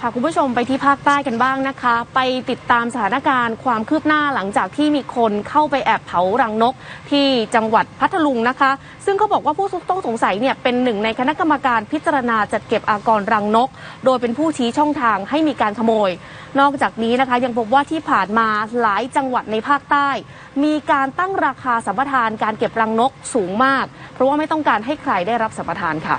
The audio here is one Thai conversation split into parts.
พาคุณผู้ชมไปที่ภาคใต้กันบ้างนะคะ ไปติดตามสถานการณ์ความคืบหน้าหลังจากที่มีคนเข้าไปแอบเผารังนกที่จังหวัดพัทลุงนะคะ ซึ่งเขาบอกว่าผู้ต้องสงสัยเนี่ยเป็นหนึ่งในคณะกรรมการพิจารณาจัดเก็บอากรรังนก โดยเป็นผู้ชี้ช่องทางให้มีการขโมย นอกจากนี้นะคะ ยังพบว่าที่ผ่านมาหลายจังหวัดในภาคใต้ มีการตั้งราคาสัมปทานการเก็บรังนกสูงมาก เพราะว่าไม่ต้องการให้ใครได้รับสัมปทานค่ะ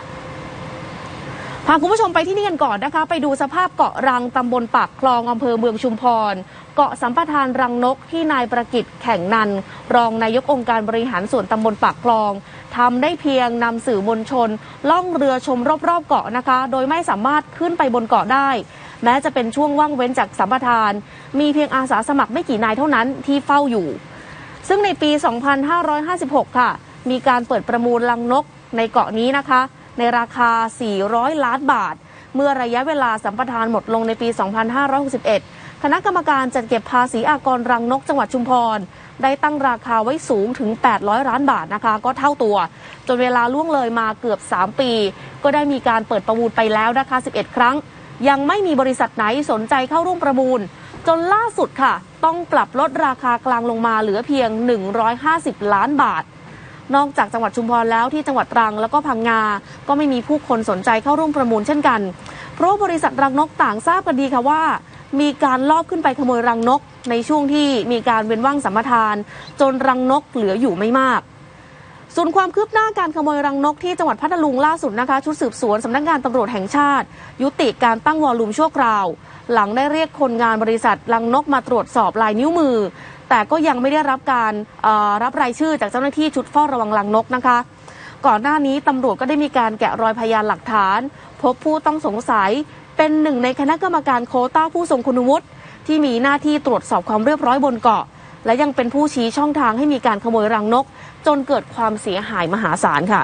พาคุณผู้ชมไปที่นี่กันก่อนนะคะ ไปดูสภาพเกาะรังตำบลปากคลองอำเภอเมืองชุมพร เกาะสัมปทานรังนกที่นายประกิตแข่งนัน รองนายกองค์การบริหารส่วนตำบลปากคลองทำได้เพียงนำสื่อมวลชน ล่องเรือชมรอบๆเกาะนะคะ โดยไม่สามารถขึ้นไปบนเกาะได้ แม้จะเป็นช่วงว่างเว้นจากสัมปทาน มีเพียงอาสาสมัครไม่กี่นายเท่านั้นที่เฝ้าอยู่ ซึ่งในปี 2556 ค่ะ มีการเปิดประมูลลังนกในเกาะนี้นะคะ ในราคา 400 ล้านบาท เมื่อระยะเวลาสัมปทานหมดลงในปี 2561 คณะกรรมการจัดเก็บภาษีอากรรังนกจังหวัดชุมพร ได้ตั้งราคาไว้สูงถึง 800 ล้านบาทนะคะ ก็เท่าตัว จนเวลาล่วงเลยมาเกือบ 3 ปี ก็ได้มีการเปิดประมูลไปแล้วนะคะ 11 ครั้ง ยังไม่มีบริษัทไหนสนใจเข้าร่วมประมูล จนล่าสุดค่ะ ต้องปรับลดราคากลางลงมาเหลือเพียง 150 ล้านบาท นอกจากจังหวัดชุมพรแล้วที่จังหวัดตรังแล้วก็พังงา ก็ไม่มีผู้คนสนใจเข้าร่วมประมูลเช่นกัน เพราะบริษัทรังนกต่างทราบกันดีค่ะว่า มีการลอบขึ้นไปขโมยรังนก ในช่วงที่มีการเว้นว่างสัมปทาน จนรังนกเหลืออยู่ไม่มากส่วนความคืบหน้าการขโมยรังนกที่จังหวัดพัทลุงล่าสุดนะคะ ชุดสืบสวนสำนักงานตำรวจแห่งชาติ ยุติการตั้งวอลลุ่มชั่วคราว หลังได้เรียกคนงานบริษัทรังนกมาตรวจสอบลายนิ้วมือ แต่ก็ยังไม่ได้รับการรับรายชื่อจากเจ้าหน้าที่ชุดเฝ้าระวังรังนกนะคะ ก่อนหน้านี้ตำรวจก็ได้มีการแกะรอยพยานหลักฐาน พบผู้ต้องสงสัยเป็นหนึ่งในคณะกรรมการโคต้าผู้ทรงคุณวุฒิที่มีหน้าที่ตรวจสอบความเรียบร้อยบนเกาะ และยังเป็นผู้ชี้ช่องทางให้มีการขโมยรังนก จนเกิดความเสียหายมหาศาลค่ะ